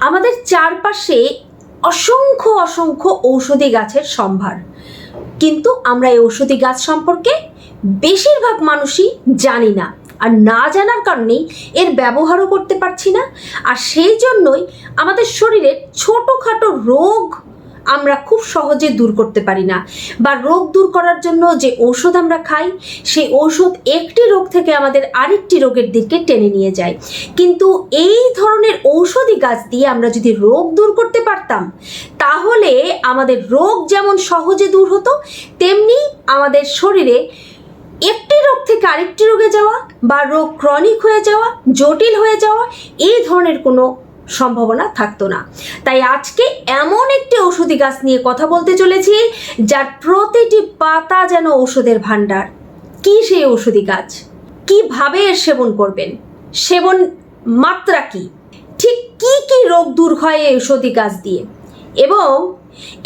আমাদের চারপাশে অসংখ্য অসংখ্য ঔষধি গাছের সম্ভার। কিন্তু আমরা এই ঔষধি গাছ সম্পর্কে বেশিরভাগ মানুষই জানি না। আর না জানার কারণেই এর ব্যবহারও করতে পারছি না। আর সেই জন্যই আমাদের শরীরের ছোটোখাটো রোগ আমরা খুব সহজে দূর করতে পারি না। বা রোগ দূর করার জন্য যে ঔষধ আমরা খাই, সেই ঔষধ একটি রোগ থেকে আমাদের আরেকটি রোগের দিকে টেনে নিয়ে যায়। কিন্তু এই ধরনের ঔষধি গাছ দিয়ে আমরা যদি রোগ দূর করতে পারতাম, তাহলে আমাদের রোগ যেমন সহজে দূর হতো, তেমনি আমাদের শরীরে একটি রোগ থেকে আরেকটি রোগে যাওয়া বা রোগ ক্রনিক হয়ে যাওয়া, জটিল হয়ে যাওয়া, এই ধরনের কোনো সম্ভাবনা থাকতো না। তাই আজকে এমন একটি ঔষধি গাছ নিয়ে কথা বলতে চলেছি, যার প্রতিটি পাতা যেন ঔষধের ভাণ্ডার। কি সেই ঔষধি গাছ? কীভাবে এর সেবন করবেন? সেবন মাত্রা কি? ঠিক কি কি রোগ দূর হয় এই ঔষধি গাছ দিয়ে? এবং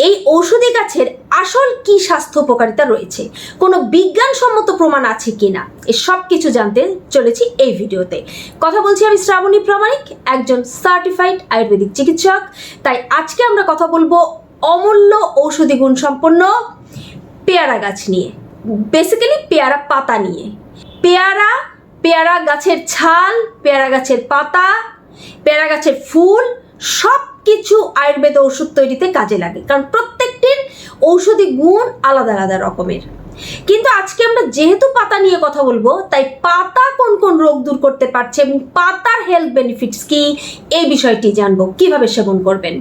এই ঔষধি গাছের আসল কি স্বাস্থ্য উপকারিতা রয়েছে? কোনো বিজ্ঞানসম্মত প্রমাণ আছে কি না সব কিছু জানতে চলেছি এই ভিডিওতে। কথা বলছি আমি শ্রাবণী প্রামাণিক, একজন সার্টিফাইড আয়ুর্বেদিক চিকিৎসক। তাই আজকে আমরা কথা বলব অমূল্য ঔষধি গুণ সম্পন্ন পেয়ারা গাছ নিয়ে। বেসিক্যালি পেয়ারা পাতা নিয়ে। পেয়ারা পেয়ারা গাছের ছাল, পেয়ারা গাছের পাতা, পেয়ারা গাছের ফুল, সব কিছু আয়ুর্বেদ ওষুধ তৈরিতে কাজে লাগে, কারণ প্রত্যেকটির ঔষধি গুণ আলাদা আলাদা রকমের। কিন্তু আজকে আমরা যেহেতু পাতা নিয়ে কথা বলব, তাই পাতা কোন কোন রোগ দূর করতে পারছে এবং পাতার হেলথ বেনিফিটস কি, এই বিষয়টি জানব, কীভাবে সেবন করবেন।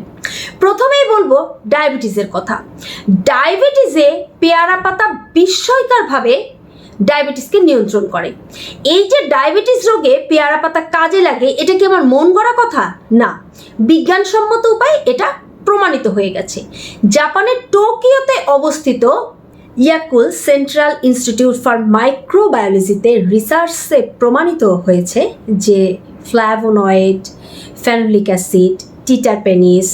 প্রথমেই বলব ডায়াবেটিসের কথা। ডায়াবেটিসে পেয়ারা পাতা বিস্ময়করভাবে ডায়াবেটিসকে নিয়ন্ত্রণ করে। এই যে ডায়াবেটিস রোগে পেয়ারা পাতা কাজে লাগে, এটা কি আমার মন গড়া কথা? না। বিজ্ঞানসম্মত উপায় এটা প্রমাণিত হয়ে গেছে। জাপানের টোকিওতে অবস্থিত ইয়াকুল সেন্ট্রাল ইনস্টিটিউট ফর মাইক্রোবায়োলজিতে রিসার্চে প্রমাণিত হয়েছে যে ফ্ল্যাভোনয়েড ফ্যানোলিক অ্যাসিড টিটারপেনিস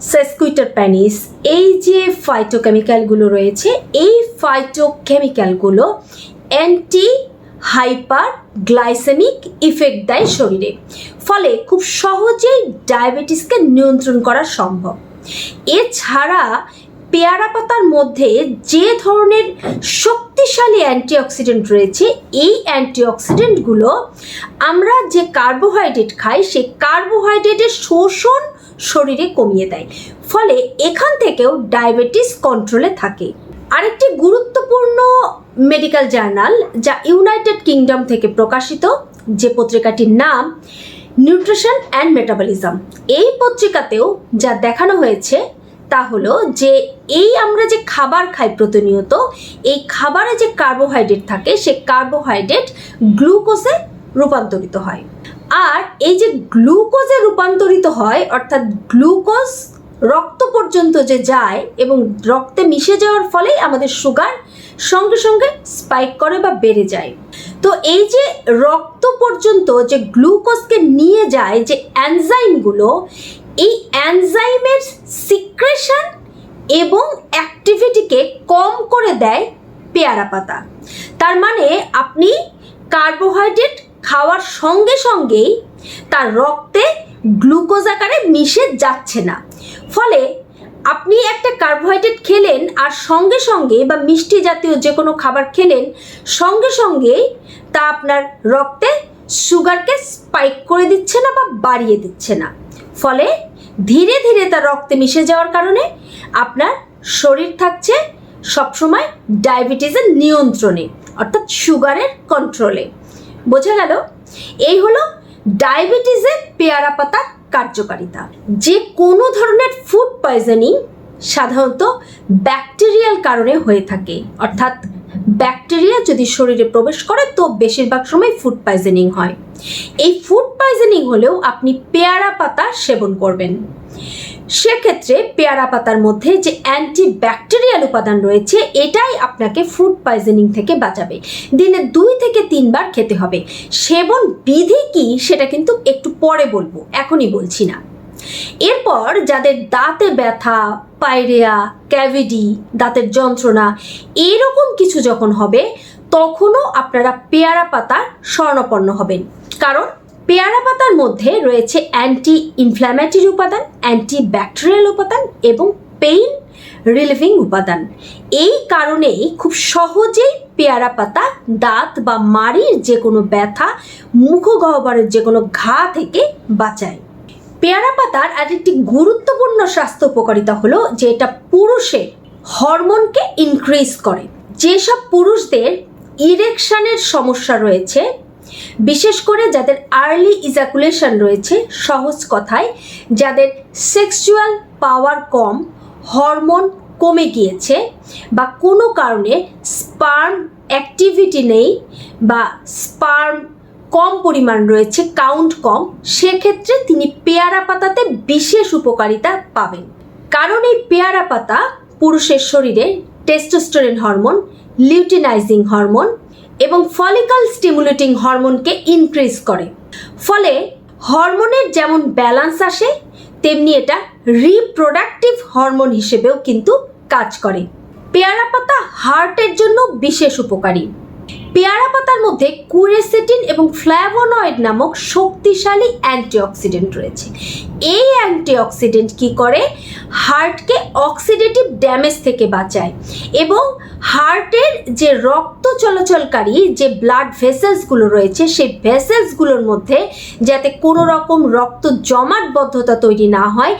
সিস্টোফেনিস সেসকুইটারপ্যানিস এই যে ফাইটোকেমিক্যালগুলো রয়েছে, এই ফাইটোকেমিক্যালগুলো অ্যান্টি হাইপার গ্লাইসেমিক ইফেক্ট দেয় শরীরে। ফলে খুব সহজেই ডায়াবেটিসকে নিয়ন্ত্রণ করা সম্ভব। এছাড়া পেয়ারা পাতার মধ্যে যে ধরনের শক্তিশালী অ্যান্টিঅক্সিডেন্ট রয়েছে, এই অ্যান্টিঅক্সিডেন্টগুলো আমরা যে কার্বোহাইড্রেট খাই, সেই কার্বোহাইড্রেটের শোষণ শরীরে কমিয়ে দেয়। ফলে এখান থেকেও ডায়াবেটিস কন্ট্রোলে থাকে। আরেকটি গুরুত্বপূর্ণ মেডিকেল জার্নাল যা ইউনাইটেড কিংডম থেকে প্রকাশিত, যে পত্রিকাটির নাম নিউট্রিশন অ্যান্ড মেটাবলিজম। এই পত্রিকাতেও যা দেখানো হয়েছে তা হলো যে এই আমরা যে খাবার খাই প্রতিনিয়ত, এই খাবারে যে কার্বোহাইড্রেট থাকে, সে কার্বোহাইড্রেট গ্লুকোজে রূপান্তরিত হয়। আর এই যে গ্লুকোজে রূপান্তরিত হয়, অর্থাৎ গ্লুকোজ রক্ত পর্যন্ত যে যায় এবং রক্তে মিশে যাওয়ার ফলেই আমাদের সুগার সঙ্গে সঙ্গে স্পাইক করে বা বেড়ে যায়। তো এই যে রক্ত পর্যন্ত যে গ্লুকোজকে নিয়ে যায় যে অ্যানজাইমগুলো এই অ্যানজাইমের সিক্রেশন এবং অ্যাক্টিভিটিকে কম করে দেয় পেয়ারা পাতা। তার মানে আপনি কার্বোহাইড্রেট খাওয়ার সঙ্গে সঙ্গেই তার রক্তে গ্লুকোজ আকারে মিশে যাচ্ছে না। ফলে আপনি একটা কার্বোহাইড্রেট খেলেন আর সঙ্গে সঙ্গে বা মিষ্টি জাতীয় যে কোনো খাবার খেলেন, সঙ্গে সঙ্গে তা আপনার রক্তে সুগারকে স্পাইক করে দিচ্ছে না বা বাড়িয়ে দিচ্ছে না। ফলে ধীরে ধীরে তার রক্তে মিশে যাওয়ার কারণে আপনার শরীর থাকছে সবসময় ডায়াবেটিসের নিয়ন্ত্রণে, অর্থাৎ সুগারের কন্ট্রোলে বোঝা গেল? এই হলো ডায়াবেটিসের পেয়ারা পাতার কার্যকারিতা। যে কোনো ধরনের ফুড পয়জনিং সাধারণত ব্যাকটেরিয়াল কারণে হয়ে থাকে। অর্থাৎ ব্যাকটেরিয়া যদি শরীরে প্রবেশ করে, তো বেশিরভাগ সময় ফুড পয়জনিং হয়। এই ফুড পয়জনিং হলেও আপনি পেয়ারা পাতা সেবন করবেন। সেক্ষেত্রে পেয়ারা পাতার মধ্যে যে অ্যান্টি ব্যাকটেরিয়াল উপাদান রয়েছে, এটাই আপনাকে ফুড পয়জনিং থেকে বাঁচাবে। দিনে দুই থেকে তিনবার খেতে হবে। সেবন বিধি কি, সেটা কিন্তু একটু পরে বলব, এখনই বলছি না। এরপর যাদের দাঁতে ব্যথা, পায়রিয়া ক্যাভিডি দাঁতের যন্ত্রণা, এরকম কিছু যখন হবে, তখনও আপনারা পেয়ারা পাতা স্বর্ণপন্ন হবেন। কারণ পেয়ারা পাতার মধ্যে রয়েছে অ্যান্টি ইনফ্ল্যামেটরি উপাদান অ্যান্টি ব্যাকটেরিয়াল উপাদান এবং পেইন রিলিভিং উপাদান। এই কারণেই খুব সহজেই পেয়ারা পাতা, দাঁত বা মাড়ির যে কোনো ব্যথা, মুখগহ্বরের যে কোনো ঘা থেকে বাঁচায়। পেয়ারা পাতার আর একটি গুরুত্বপূর্ণ স্বাস্থ্য উপকারিতা হলো যে এটা পুরুষের হরমোনকে ইনক্রিজ করে। যেসব পুরুষদের ইরেকশনের সমস্যা রয়েছে বিশেষ করে যাদের আর্লি ইজাকুলেশন রয়েছে, সহজ কথায়, যাদের সেক্সুয়াল পাওয়ার কম হরমোন কমে গিয়েছে বা কোনো কারণে স্পার্ম অ্যাক্টিভিটি নেই বা স্পার্ম কম পরিমাণ রয়েছে কাউন্ট কম, সেক্ষেত্রে তিনি পেয়ারা পাতাতে বিশেষ উপকারিতা পাবেন। কারণ এই পেয়ারা পাতা পুরুষের শরীরে টেস্টোস্টেরন হরমোন লিউটিনাইজিং হরমোন এবং ফলিকাল স্টিমুলেটিং হরমোনকে ইনক্রিজ করে। ফলে হরমোনের যেমন ব্যালান্স আসে, তেমনি এটা রিপ্রোডাক্টিভ হরমোন হিসেবেও কিন্তু কাজ করে। পেয়ারা পাতা হার্টের জন্য বিশেষ উপকারী। পেয়ারা পাতার মধ্যে কুরেসেটিন এবং ফ্ল্যাভোনয়েড নামক শক্তিশালী অ্যান্টিঅক্সিডেন্ট রয়েছে। এই অ্যান্টিঅক্সিডেন্ট কি করে? হার্টকে অক্সিডেটিভ ড্যামেজ থেকে বাঁচায় এবং হার্টের যে রক্ত চলাচলকারী যে ব্লাড ভেসেলসগুলো রয়েছে, সেই ভেসেলসগুলোর মধ্যে যাতে কোনো রকম রক্ত জমাটবদ্ধতা তৈরি না হয়,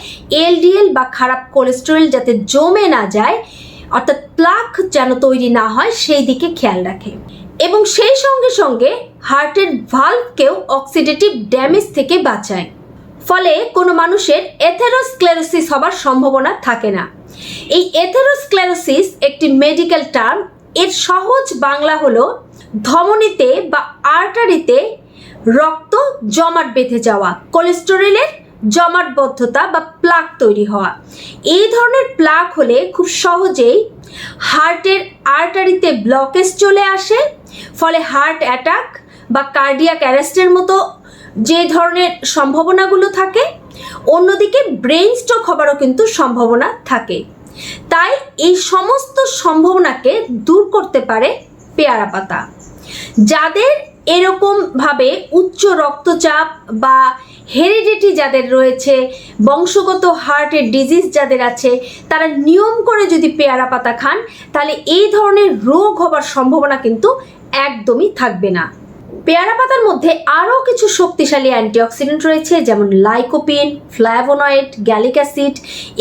এলডিএল বা খারাপ কোলেস্টেরল যাতে জমে না যায়, অর্থাৎ প্লাক যেন তৈরি না হয়, সেই দিকে খেয়াল রাখে। এবং সেই সঙ্গে সঙ্গে হার্টের ভাল্ভকেও অক্সিডেটিভ ড্যামেজ থেকে বাঁচায়। ফলে কোনো মানুষের এথেরোস্ক্লেরোসিস হবার সম্ভাবনা থাকে না। এই এথেরোস্ক্লেরোসিস একটি মেডিকেল টার্ম এর সহজ বাংলা হলো ধমনীতে বা আর্টারিতে রক্ত জমাট বেঁধে যাওয়া কোলেস্টেরলের জমাটবদ্ধতা বা প্লাক তৈরি হওয়া। এই ধরনের প্লাক হলে খুব সহজেই হার্টের আর্টারিতে ব্লকেজ চলে আসে ফলে হার্ট অ্যাটাক বা কার্ডিয়াক অ্যারেস্টের মতো যে ধরনের সম্ভাবনাগুলো থাকে, অন্যদিকে ব্রেন স্ট্রোক হবারও কিন্তু সম্ভাবনা থাকে। তাই এই সমস্ত সম্ভাবনাকে দূর করতে পারে পেয়ারা পাতা। যাদের এরকমভাবে উচ্চ রক্তচাপ বা হেরিডিটি যাদের রয়েছে, বংশগত হার্টের ডিজিজ যাদের আছে, তারা নিয়ম করে যদি পেয়ারা পাতা খান, তাহলে এই ধরনের রোগ হবার সম্ভাবনা কিন্তু একদমই থাকবে না। পেয়ারা পাতার মধ্যে আরও কিছু শক্তিশালী অ্যান্টিঅক্সিডেন্ট রয়েছে, যেমন লাইকোপিন, ফ্ল্যাভোনয়েড, গ্যালিক অ্যাসিড।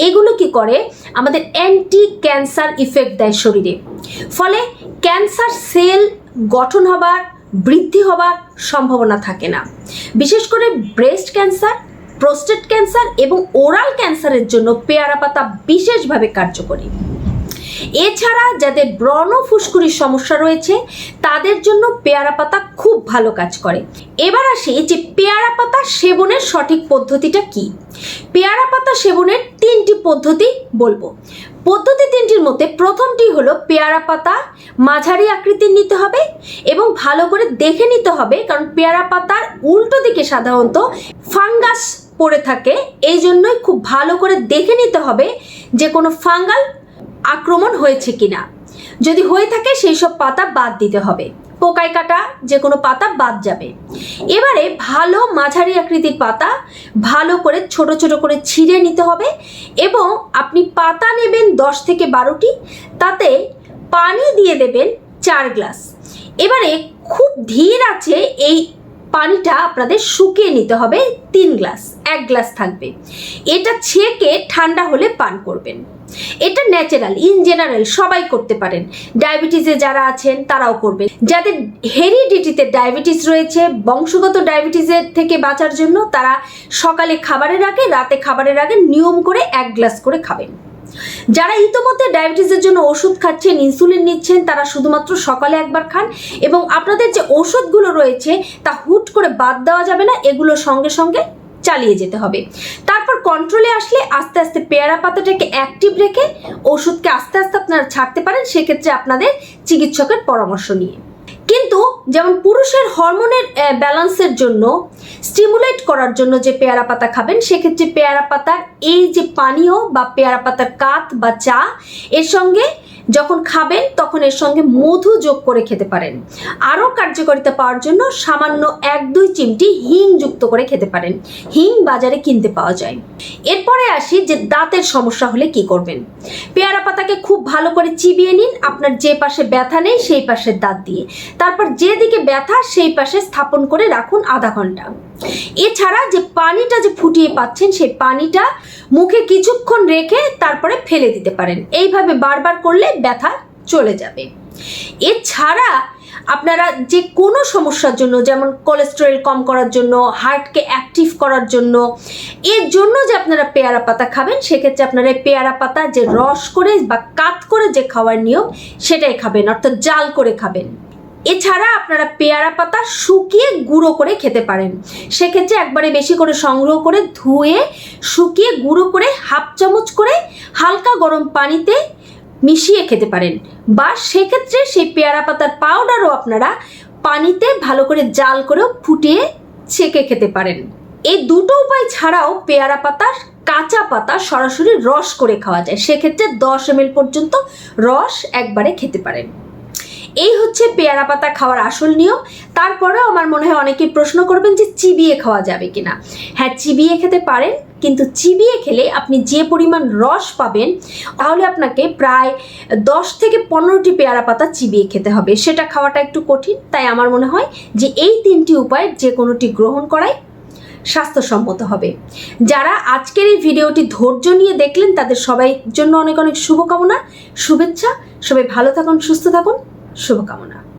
এগুলো কি করে? আমাদের অ্যান্টি ক্যান্সার ইফেক্ট দেয় শরীরে। ফলে ক্যান্সার সেল গঠন হবার বৃদ্ধি হওয়ার সম্ভাবনা থাকে না। বিশেষ করে ব্রেস্ট ক্যান্সার প্রোস্টেট ক্যান্সার এবং ওরাল ক্যান্সারের জন্য পেয়ারা পাতা বিশেষভাবে কার্যকরী। এছাড়া যাদের ব্রণ ফুসকুড়ির সমস্যা রয়েছে, তাদের জন্য পেয়ারা পাতা খুব ভালো কাজ করে। এবার আসি যে পেয়ারা পাতা সেবনের সঠিক পদ্ধতিটা কি? পেয়ারা পাতা সেবনের তিনটি পদ্ধতি বলব। পদ্ধতি তিনটির মধ্যে প্রথমটি হলো পেয়ারা পাতা মাঝারি আকৃতির নিতে হবে এবং ভালো করে দেখে নিতে হবে, কারণ পেয়ারা পাতার উল্টো দিকে সাধারণত ফাঙ্গাস পড়ে থাকে এই জন্যই খুব ভালো করে দেখে নিতে হবে যে কোনো ফাঙ্গাল আক্রমণ হয়েছে কিনা? যদি হয়ে থাকে সেই সব পাতা বাদ দিতে হবে। পোকায় কাটা যে কোনো পাতা বাদ যাবে। এবারে ভালো মাঝারি আকৃতির পাতা ভালো করে ছোট ছোট করে ছিঁড়ে নিতে হবে এবং আপনি পাতা নেবেন দশ থেকে বারোটি, তাতে পানি দিয়ে দেবেন চার গ্লাস। এবারে খুব ধীর আছে এই পানিটা আপনাদের শুকিয়ে নিতে হবে তিন গ্লাস, এক গ্লাস থাকবে। এটা ছেঁকে ঠান্ডা হলে পান করবেন। এটা ন্যাচারাল ইন জেনারেল সবাই করতে পারেন। ডায়াবেটিসে যারা আছেন, তারাও করবেন। যাদের হেরিডিটিতে ডায়াবেটিস রয়েছে, বংশগত ডায়াবেটিসের থেকে বাঁচার জন্য তারা সকালে খাবারের আগে, রাতে খাবারের আগে নিয়ম করে এক গ্লাস করে খাবেন। যারা ইতোমধ্যে ডায়াবেটিসের জন্য ওষুধ খাচ্ছেন ইনসুলিন নিচ্ছেন, তারা শুধুমাত্র সকালে একবার খান এবং আপনাদের যে ওষুধগুলো রয়েছে, তা হুট করে বাদ দেওয়া যাবে না, এগুলো সঙ্গে সঙ্গে চালিয়ে যেতে হবে। তারপর কন্ট্রোলে আসলে আস্তে আস্তে পেয়ারা পাতাটাকে অ্যাক্টিভ রেখে ওষুধকে আস্তে আস্তে আপনারা ছাড়তে পারেন, সেক্ষেত্রে আপনাদের চিকিৎসকের পরামর্শ নিয়ে। কিন্তু যেমন পুরুষের হরমোনের ব্যালেন্সের জন্য স্টিমুলেট করার জন্য যে পেয়ারা পাতা খাবেন, সেক্ষেত্রে পেয়ারা পাতার এই যে পানীয় বা পেয়ারা পাতার কাত বা চা, এর সঙ্গে যখন খাবেন, তখন এর সঙ্গে মধু যোগ করে খেতে পারেন। আরও কার্যকারিতা পাওয়ার জন্য সামান্য এক, দুই চিমটি হিং যুক্ত করে খেতে পারেন। হিং বাজারে কিনতে পাওয়া যায়। এরপরে আসি যে দাঁতের সমস্যা হলে কি করবেন? পেয়ারা পাতাকে খুব ভালো করে চিবিয়ে নিন। আপনার যে পাশে ব্যথা নেই, সেই পাশের দাঁত দিয়ে। তারপর যেদিকে ব্যথা, সেই পাশে স্থাপন করে রাখুন আধা ঘণ্টা। এছাড়া যে পানিটা যে ফুটিয়ে পাচ্ছেন, সেই পানিটা মুখে কিছুক্ষণ রেখে তারপরে ফেলে দিতে পারেন। এইভাবে বারবার করলে ব্যথা চলে যাবে। এছাড়া আপনারা যে কোনো সমস্যার জন্য, যেমন কোলেস্টেরল কম করার জন্য হার্টকে অ্যাক্টিভ করার জন্য, এর জন্য যে আপনারা পেয়ারা পাতা খাবেন, সেক্ষেত্রে আপনারা পেয়ারা পাতা যে রস করে বা কাত করে যে খাওয়ার নিয়ম, সেটাই খাবেন, অর্থাৎ জাল করে খাবেন। এছাড়া আপনারা পেয়ারা পাতা শুকিয়ে গুঁড়ো করে খেতে পারেন। সেক্ষেত্রে একবারে বেশি করে সংগ্রহ করে ধুয়ে, শুকিয়ে গুঁড়ো করে হাফ চামচ করে হালকা গরম পানিতে মিশিয়ে খেতে পারেন। বা সেক্ষেত্রে সেই পেয়ারা পাতার পাউডারও আপনারা পানিতে ভালো করে জাল করেও ফুটিয়ে ছেঁকে খেতে পারেন। এই দুটো উপায় ছাড়াও পেয়ারা পাতার কাঁচা পাতা সরাসরি রস করে খাওয়া যায়। সেক্ষেত্রে দশ এম পর্যন্ত রস একবারে খেতে পারেন। এই হচ্ছে পেয়ারা পাতা খাওয়ার আসল নিয়ম। তারপরেও আমার মনে হয় অনেকেই প্রশ্ন করবেন যে চিবিয়ে খাওয়া যাবে কিনা। হ্যাঁ চিবিয়ে খেতে পারেন, কিন্তু চিবিয়ে খেলে আপনি যে পরিমাণ রস পাবেন, তাহলে আপনাকে প্রায় দশ থেকে পনেরোটি পেয়ারা পাতা চিবিয়ে খেতে হবে। সেটা খাওয়াটা একটু কঠিন, তাই আমার মনে হয় যে এই তিনটি উপায় যে কোনোটি গ্রহণ করাই স্বাস্থ্যসম্মত হবে। যারা আজকের এই ভিডিওটি ধৈর্য নিয়ে দেখলেন, তাদের সবাই জন্য অনেক অনেক শুভকামনা, শুভেচ্ছা। সবাই ভালো থাকুন, সুস্থ থাকুন। শুভকামনা